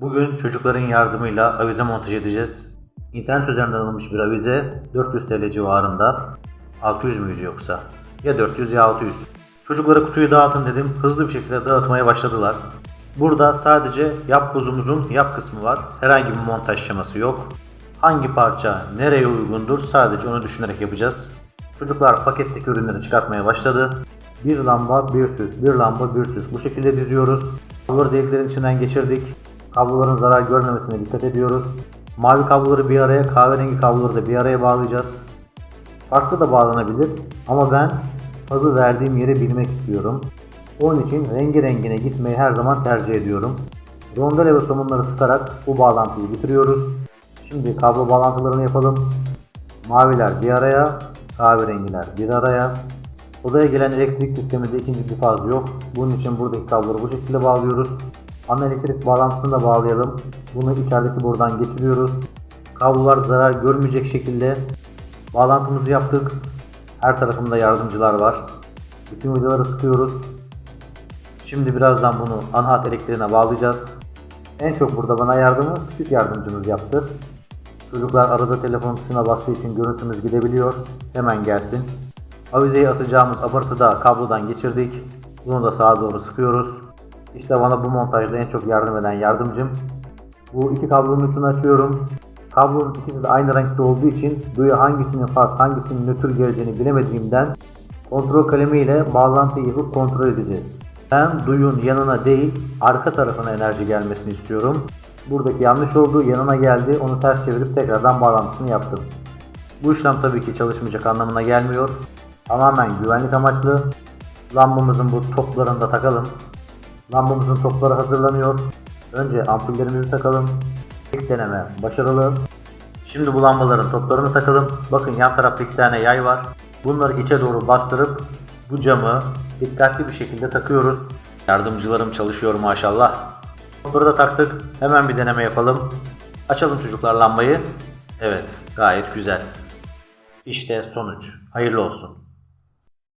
Bugün çocukların yardımıyla avize montaj edeceğiz. İnternet üzerinden alınmış bir avize 400 TL civarında. 600 müydü yoksa? Ya 400 ya 600. Çocuklara kutuyu dağıtın dedim. Hızlı bir şekilde dağıtmaya başladılar. Burada sadece yap buzumuzun yap kısmı var. Herhangi bir montaj şeması yok. Hangi parça nereye uygundur sadece onu düşünerek yapacağız. Çocuklar paketteki ürünleri çıkartmaya başladı. Bir lamba, bir süs, bir lamba, bir süs. Bu şekilde diziyoruz. Kabloları deliklerin içinden geçirdik. Kabloların zarar görmemesine dikkat ediyoruz. Mavi kabloları bir araya, kahverengi kabloları da bir araya bağlayacağız. Farklı da bağlanabilir ama ben fazı verdiğim yeri bilmek istiyorum. Onun için rengi rengine gitmeyi her zaman tercih ediyorum. Rondele ve somunları sıkarak bu bağlantıyı bitiriyoruz. Şimdi kablo bağlantılarını yapalım. Maviler bir araya, kahverengiler bir araya. Odaya gelen elektrik sisteminde ikinci bir faz yok. Bunun için buradaki kabloları bu şekilde bağlıyoruz. Ana elektrik bağlantısını da bağlayalım. Bunu içerideki borudan geçiriyoruz. Kablolar zarar görmeyecek şekilde bağlantımızı yaptık. Her tarafında yardımcılar var. Bütün vidaları sıkıyoruz. Şimdi birazdan bunu ana hat elektriğine bağlayacağız. En çok burada bana yardımı küçük yardımcımız yaptı. Çocuklar arada telefon tuşuna bastığı için görüntümüz gidebiliyor. Hemen gelsin. Avizeyi asacağımız aparatı da kablodan geçirdik. Bunu da sağa doğru sıkıyoruz. İşte bana bu montajda en çok yardım eden yardımcım. Bu iki kablonun ucunu açıyorum. Kablonun ikisi de aynı renkte olduğu için duya hangisinin faz hangisinin nötr geleceğini bilemediğimden kontrol kalemiyle bağlantıyı yapıp kontrol edeceğiz. Ben duyun yanına değil arka tarafına enerji gelmesini istiyorum. Buradaki yanlış oldu yanına geldi onu ters çevirip tekrardan bağlantısını yaptım. Bu işlem tabii ki çalışmayacak anlamına gelmiyor. Tamamen güvenlik amaçlı. Lambamızın bu toplarını da takalım. Lambamızın topları hazırlanıyor. Önce ampullerimizi takalım. İlk deneme başarılı. Şimdi bu lambaların toplarını takalım. Bakın yan tarafta iki tane yay var. Bunları içe doğru bastırıp bu camı dikkatli bir şekilde takıyoruz. Yardımcılarım çalışıyor maşallah. Topları da taktık. Hemen bir deneme yapalım. Açalım çocuklar lambayı. Evet gayet güzel. İşte sonuç. Hayırlı olsun.